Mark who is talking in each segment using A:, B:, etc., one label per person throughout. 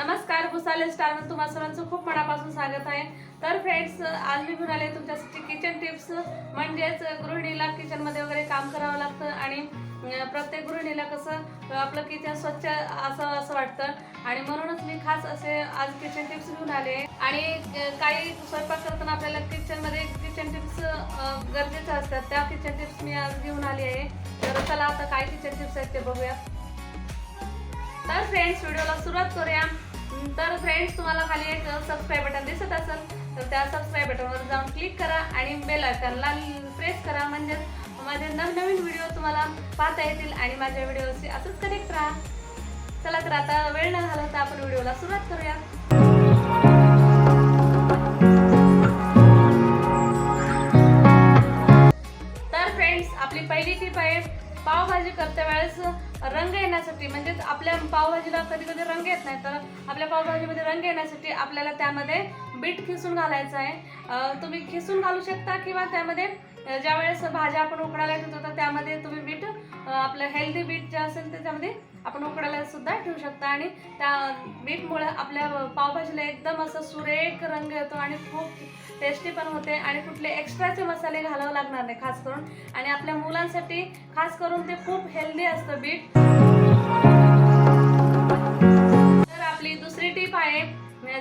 A: नमस्कार भुसाले स्टारमध्ये सर्वांचं खूप मनापासून स्वागत आहे. तर फ्रेंड्स आज मी घेऊन आले तुमच्यासाठी किचन टिप्स म्हणजेच गृहिणीला किचनमध्ये वगैरे काम करावं लागतं आणि प्रत्येक गृहिणीला कसं आपलं किचन स्वच्छ असं असं वाटतं. आणि म्हणूनच मी खास असे आज किचन टिप्स घेऊन आले. आणि काही स्वयंपाक करताना आपल्याला किचनमध्ये किचन टिप्स गरजेच्या असतात. त्या किचन टिप्स मी आज घेऊन आली आहे. तर चला आता काय किचन टिप्स आहेत ते बघूया. तर फ्रेंड्स व्हिडिओला सुरुवात करूया. तर फ्रेंड्स तुम्हाला खाली एक सबस्क्राईब बटन दिसत असेल तर त्या सबस्क्राईब बटनवर जाऊन क्लिक करा आणि बेल आयकॉनला प्रेस करा. म्हणजेच माझे नवनवीन व्हिडिओ तुम्हाला पाहता येतील आणि माझ्या व्हिडिओशी असंच कनेक्ट राहा. चला तर आता वेळ न घालवता आपण व्हिडिओला सुरुवात करूया. तर फ्रेंड्स आपली पहिली टीप आहे पावभाजी करते वेळेस रंग येण्यासाठी म्हणजेच आपल्या पावभाजीला कधी कधी रंग येत नाही तर आपल्या पावभाजीमध्ये रंग येण्यासाठी आपल्याला त्यामध्ये बीट खिसून घालायचं आहे. तुम्ही खिसून घालू शकता किंवा त्यामध्ये ज्यावेळेस भाज्या आपण उकडायला ठेवतो तर त्यामध्ये तुम्ही बीट आपलं हेल्दी बीट जे असेल त्याच्यामध्ये आपण उकडायला सुद्धा ठेवू शकता. आणि त्या बीटमुळे आपल्या पावभाजीला एकदम असं सुरेख रंग येतो आणि खूप टेस्टी पण होते. आणि कुठले एक्स्ट्राचे मसाले घालावं लागणार नाही खास करून. आणि आपल्या मुलांसाठी खास करून ते खूप हेल्दी असतं बीट. तर आपली दुसरी टीप आहे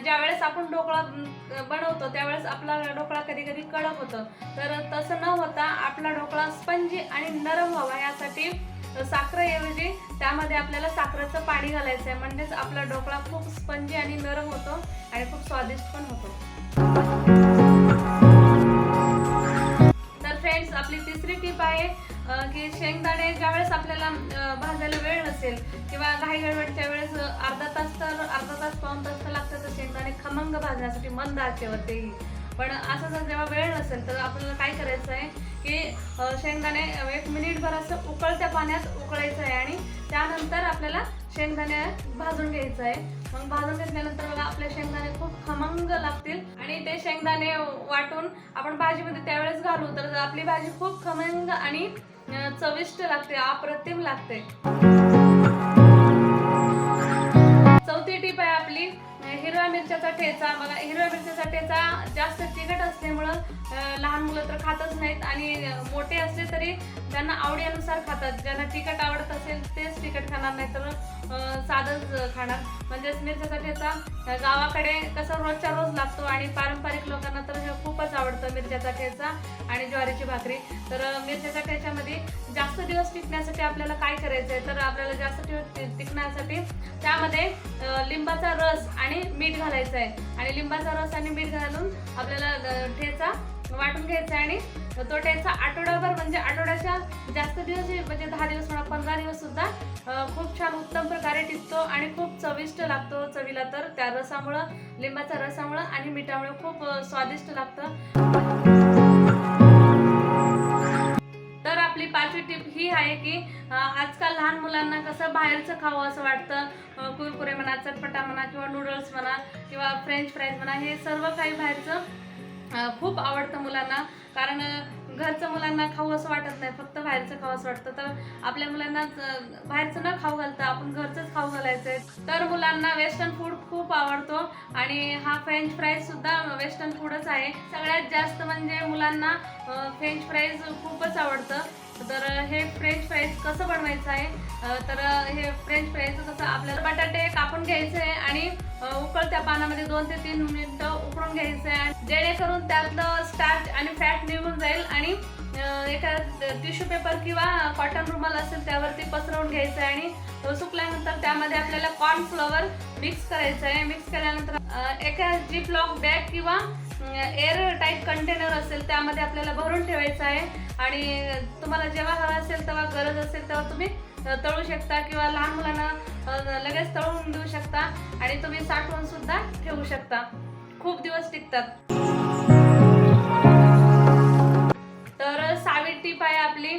A: ज्यावेळेस आपण ढोकळा बनवतो त्यावेळेस आपला ढोकळा कधी कधी कडक होतं. तर तसं न होता आपला ढोकळा स्पंजी आणि नरम व्हावा यासाठी साखरेऐवजी त्यामध्ये आपल्याला साखरेचं पाणी घालायचं आहे म्हणजेच आपला ढोकळा खूप स्पंजी आणि नरम होतो आणि खूप स्वादिष्ट पण होतो. तर फ्रेंड्स आपली तिसरी टीप आहे की शेंगदाणे ज्यावेळेस आपल्याला भाजायला वेळ नसेल किंवा घाई गडबडच्या वेळेस अर्धा तास तर अर्धा तास पाऊन तास तर तर शेंगदाणे खमंग भाजण्यासाठी मंद आचेवरतेही पण असं जर जेव्हा वेळ नसेल तर आपल्याला काय करायचं आहे की शेंगदाणे एक मिनिटभर असं उकळत्या पाण्यात उकळायचं आहे आणि त्यानंतर आपल्याला शेंगदाणे भाजून घ्यायचं आहे. मग भाजून घेतल्यानंतर बघा आपले शेंगदाणे खूप खमंग लागतील आणि ते शेंगदाणे वाटून आपण भाजीमध्ये त्यावेळेस घालू तर आपली भाजी खूप खमंग आणि चविष्ट लागते अप्रतिम लागते. हिरव्या मिरच्याचा ठेचा बघा हिरव्या मिरच्याचा ठेचा जास्त तिखट असल्यामुळं लहान मुलं तर खातच नाहीत आणि मोठे असले तरी त्यांना आवडीनुसार खातात. ज्यांना तिखट आवडत असेल तेच तिखट खाणार नाही तर साधंच खाणार. म्हणजेच मिरच्याचा ठेचा गावाकडे कसं रोजच्या रोज लागतो आणि पारंपरिक लोकांना तर हे खूपच आवडतं मिरच्याचा ठेचा आणि ज्वारीची भाकरी. तर मिरच्याच्या ठेच्यामध्ये जास्त दिवस टिकण्यासाठी आपल्याला काय करायचं आहे तर आपल्याला जास्त दिवस टिकण्यासाठी त्यामध्ये लिंबाचा रस आणि मीठ घालायचं आहे आणि लिंबाचा रस आणि मीठ घालून आपल्याला ठेचा वाटून घ्यायचा आणि तो ठेचा आठवडाभर म्हणजे आठवड्याच्या जास्त दिवस म्हणजे दहा दिवस म्हणा पंधरा दिवस सुद्धा खूप छान उत्तम प्रकारे टिकतो आणि खूप चविष्ट लागतो चवीला तर. त्या रसामुळं लिंबाचा रसामुळं आणि मिठामुळे खूप स्वादिष्ट लागतं. तर आपली पाचवी टिप ही आहे की आजकाल लहान मुलांना कसं बाहेरचं खावं असं वाटतं. कुरकुरे म्हणा चटपटा म्हणा किंवा नूडल्स म्हणा किंवा फ्रेंच फ्राईज म्हणा हे सर्व काही बाहेरचं खूप आवडतं मुलांना. कारण घरचं मुलांना खाऊ असं वाटत नाही. फक्त बाहेरचं खाऊ असं वाटतं. तर आपल्या मुलांना बाहेरचं न खाऊ घालता आपण घरचंच खाऊ घालायचंय. तर मुलांना वेस्टर्न फूड खूप आवडतो. आणि हा फ्रेंच फ्राईज सुद्धा वेस्टर्न फूडच आहे. सगळ्यात जास्त म्हणजे मुलांना फ्रेंच फ्राईज खूपच आवडतं. तर हे फ्रेंच फ्राईज कसं बनवायचं आहे? तर हे फ्रेंच फ्राईज आपल्याला बटाटे कापून घ्यायचे आणि उकळत्या पाण्यामध्ये दोन ते तीन मिनिटं उकळून घ्यायचं. आहे जेणेकरून त्यातलं स्टार्च आणि फॅट निघून जाईल आणि एका टिश्यू पेपर किंवा कॉटन रुमाल असेल त्यावरती पसरवून घ्यायचं आहे आणि तो सुकल्यानंतर त्यामध्ये आपल्याला कॉर्नफ्लॉवर मिक्स करायचं आहे. मिक्स केल्यानंतर एका जीप लॉक बॅग किंवा एअर टाईप कंटेनर असेल त्यामध्ये आपल्याला भरून ठेवायचं आहे. आणि तुम्हाला जेव्हा हवं असेल तेव्हा गरज असेल तेव्हा तुम्ही तळू शकता किंवा लहान मुलांना लगेच तळून देऊ शकता आणि तुम्ही साठवून सुद्धा ठेवू शकता. खूप दिवस टिकतात. तर सावी टीप आहे आपली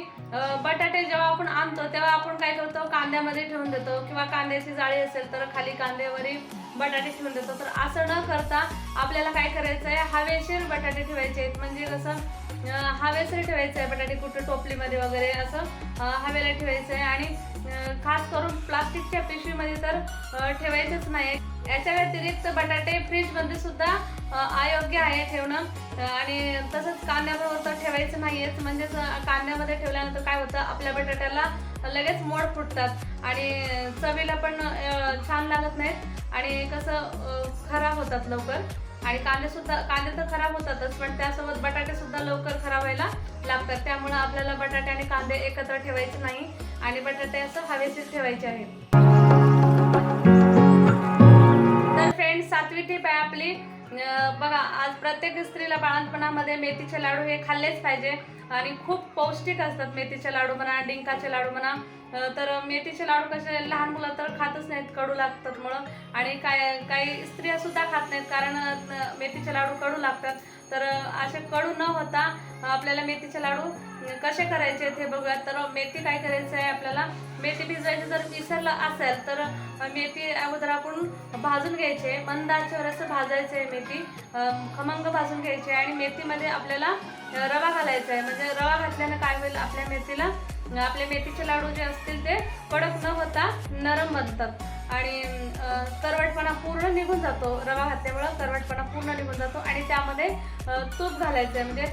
A: बटाटे जेव्हा आपण आणतो तेव्हा आपण काय करतो? कांद्यामध्ये ठेवून देतो. किंवा कांद्याची जाळी असेल तर खाली कांद्यावरही बटाटे ठेवून देतो. तर असं न करता आपल्याला काय करायचं आहे हवेशीर बटाटे ठेवायचे आहेत. म्हणजे कसं हवेसर ठेवायचं आहे बटाटे कुठं टोपलीमध्ये वगैरे असं हवेला ठेवायचं आहे आणि खास करून प्लास्टिकच्या पिशवीमध्ये तर ठेवायचंच नाही. याच्या व्यतिरिक्त बटाटे फ्रीजमध्ये सुद्धा अयोग्य आहे ठेवणं. आणि तसंच कांद्याबरोबर तर ठेवायचं नाहीयेच. म्हणजेच कांद्यामध्ये ठेवल्यानंतर काय होतं आपल्या बटाट्याला लगेच मोड फुटतात. आणि चवीला पण छान लागत नाहीत. आणि कसं खराब होतात लवकर. आणि कांदे सुद्धा कांदे तर खराब होतातच पण त्यासोबत बटाटे सुद्धा लवकर खराब व्हायला लागतात. त्यामुळे आपल्याला बटाटे आणि कांदे एकत्र ठेवायचे नाही. आणि बटाटे असं हवेशीर ठेवायचे आहेत. बघा आज प्रत्येक स्त्रीला बाळंतपणामध्ये मेथीचे लाडू हे खाल्लेच पाहिजे आणि खूप पौष्टिक असतात मेथीचे लाडू म्हणा डिंकाचे लाडू म्हणा. तर मेथीचे लाडू कसे लहान मुलं तर खातच नाहीत कडू लागतात म्हणून. आणि काय काही स्त्रिया सुद्धा खात नाहीत कारण मेथीचे लाडू कडू लागतात. तर असे कडू न होता आपल्याला मेथीचे लाडू कसे करायचे ते बघूया. तर मेथी काय करायचं आहे आपल्याला? मेथी भिजवायची जर विसरलं असेल तर मेथी अगोदर आपण भाजून घ्यायचे. मंद आचेवर असं भाजायचं आहे मेथी. खमंग भाजून घ्यायची. आणि मेथीमध्ये आपल्याला रवा घालायचा आहे. म्हणजे रवा घातल्यानं काय होईल? आपल्या मेथीला आपले मेथीचे लाडू जे असतील ते कडक न होता नरम बनतात. आणि करवटपणा पूर्ण निघून जातो. रवा घातल्यामुळं करवटपणा पूर्ण निघून जातो. आणि त्यामध्ये तूप घालायचं आहे म्हणजे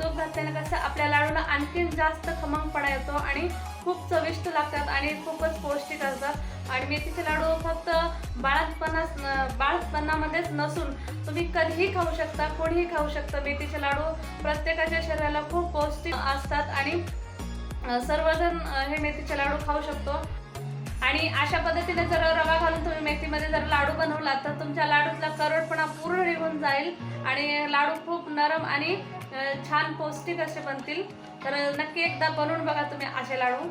A: तूप घातल्याने कसं आपल्या लाडूला आणखीन जास्त खमंगपणा येतो आणि खूप चविष्ट लागतात आणि खूपच पौष्टिक असतात. आणि मेथीचे लाडू फक्त बाळातपणा बाळपणामध्येच नसून तुम्ही कधीही खाऊ शकता कोणीही खाऊ शकता. मेथीचे लाडू प्रत्येकाच्या शरीराला खूप पौष्टिक असतात आणि सर्वजण हे मेथीचे लाडू खाऊ शकतो. आणि अशा पद्धतीने जर रवा घालून तुम्ही मेथीमध्ये जर लाडू बनवला तर तुमच्या लाडूतला करडपणा पूर्ण निघून जाईल आणि लाडू खूप नरम आणि छान पौष्टिक असे बनतील. तर नक्की एकदा बनवून बघा तुम्ही असे लाडू.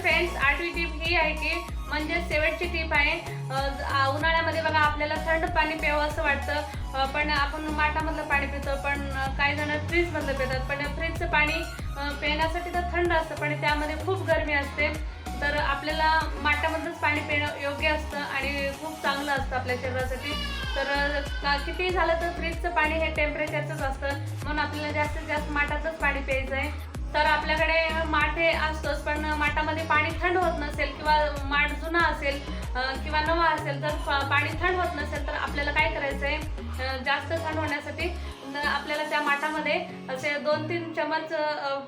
A: फ्रेंड्स आठवी टीप ही आहे की म्हणजे शेवटची टीप आहे. उन्हाळ्यामध्ये बघा आपल्याला थंड पाणी प्यावं असं वाटतं. पण आपण माठामधलं पाणी पितो पण काही जण फ्रीजमधलं पितात. पण फ्रीजचं पाणी पिण्यासाठी तर थंड असतं पण त्यामध्ये खूप गरमी असते. तर आपल्याला माठामधलंच पाणी पिणं योग्य असतं आणि खूप चांगलं असतं आपल्या शरीरासाठी. तर का- कितीही झालं तर फ्रीजचं पाणी हे टेम्परेचरचंच असतं. म्हणून आपल्याला जास्तीत जास्त माठातच पाणी प्यायचं आहे तर आपल्याकडे माठ हे असतोच पण माठामध्ये पाणी थंड होत नसेल किंवा माठ जुना असेल किंवा नवा असेल तर पाणी थंड होत नसेल तर आपल्याला काय करायचं आहे जास्त थंड होण्यासाठी आपल्याला त्या माठामध्ये असे दोन तीन चमच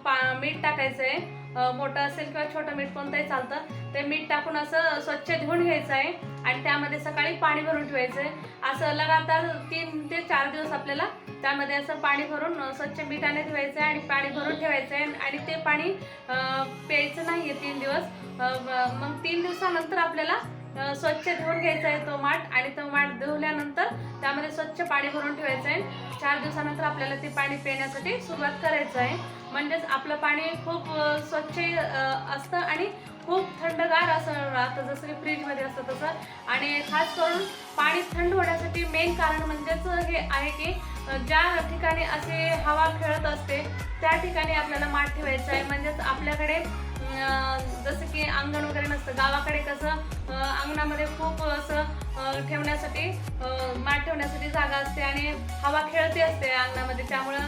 A: पा मीठ टाकायचं आहे मोठं असेल किंवा छोटं मीठ कोणतंही चालतं. ते मीठ टाकून असं स्वच्छ धुवून घ्यायचं आहे आणि त्यामध्ये सकाळी पाणी भरून ठेवायचं आहे असं लगातार तीन ते चार दिवस आपल्याला त्यामध्ये असं पाणी भरून स्वच्छ मिठाने धुवायचं आहे आणि पाणी भरून ठेवायचं आहे आणि ते पाणी प्यायचं नाही आहे तीन दिवस. मग तीन दिवसानंतर आपल्याला स्वच्छ धुवून घ्यायचा आहे तो माठ. आणि तो माठ धुवल्यानंतर त्यामध्ये स्वच्छ पाणी भरून ठेवायचं आहे चार दिवसानंतर आपल्याला ते पाणी पिण्यासाठी सुरुवात करायचं आहे म्हणजेच आपलं पाणी खूप स्वच्छ असतं आणि खूप थंडगार असं राहतं जसं की फ्रीजमध्ये असतं तसं. आणि खास करून पाणी थंड होण्यासाठी मेन कारण म्हणजेच हे आहे की ज्या ठिकाणी असे हवा खेळत असते त्या ठिकाणी आपल्याला माठ ठेवायचं आहे. म्हणजेच आपल्याकडे जसं की अंगण वगैरे नसतं. गावाकडे कसं अंगणामध्ये खूप असं ठेवण्यासाठी माठ ठेवण्यासाठी जागा असते आणि हवा खेळते असते अंगणामध्ये. त्यामुळं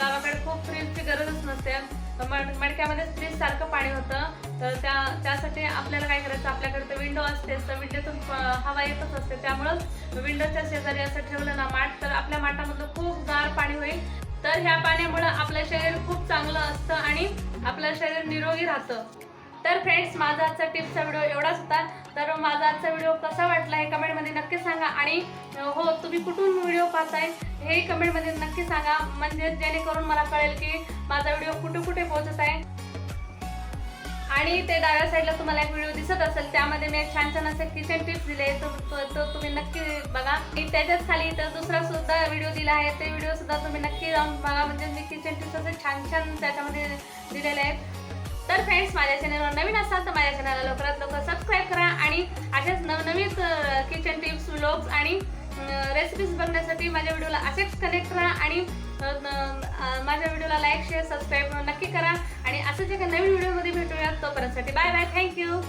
A: गावाकडे खूप फ्रीजची गरजच नसते. मड मडक्यामध्ये फ्रीज सारखं पाणी होतं. तर त्या त्यासाठी आपल्याला काय करायचं? आपल्याकडे तर विंडो असतेच. तर विंडोतून हवा येतच असते. त्यामुळं विंडोच्या शेजारी असं ठेवलं ना माठ तर आपल्या माठामधलं खूप गार पाणी होईल. तर ह्या पाण्यामुळं आपलं शरीर खूप चांगलं असतं आणि आपलं शरीर निरोगी राहतं. तर फ्रेंड्स माझा आजचा टिप्सचा व्हिडिओ एवढाच होता. तर माझा आजचा व्हिडिओ कसा वाटला हे कमेंटमध्ये नक्की सांगा. आणि हो तुम्ही कुठून व्हिडिओ पाहताय हे कमेंटमध्ये नक्की सांगा. म्हणजे जेणेकरून मला कळेल की माझा व्हिडिओ कुठे कुठे पोहोचत आहे. आणि ते डाव्या साईडला तुम्हाला एक व्हिडिओ दिसत असेल त्यामध्ये मी एक छान छान असे किचन टिप्स दिले. तो तो- तो तुम्ही नक्की बघा. आणि त्याच्याच खाली तर दुसरा सुद्धा व्हिडिओ दिला आहे. ते व्हिडिओ सुद्धा तुम्ही नक्की जाऊन बघा. म्हणजे मी किचन टिप्स असे छान छान त्याच्यामध्ये दिलेले आहेत. तर फ्रेंड्स माझ्या चॅनलवर नवीन असाल तर माझ्या चॅनलला लवकरात लवकर सबस्क्राईब करा आणि अशाच नवनवीन किचन टिप्स व्लॉग्स आणि रेसिपीज बघण्यासाठी माझ्या व्हिडिओला असेच कनेक्ट राहा आणि माझ्या व्हिडिओला लाईक शेअर सबस्क्राईब नक्की करा. आणि असंच एका नवीन व्हिडिओमध्ये भेटूया तोपर्यंतसाठी बाय बाय थँक्यू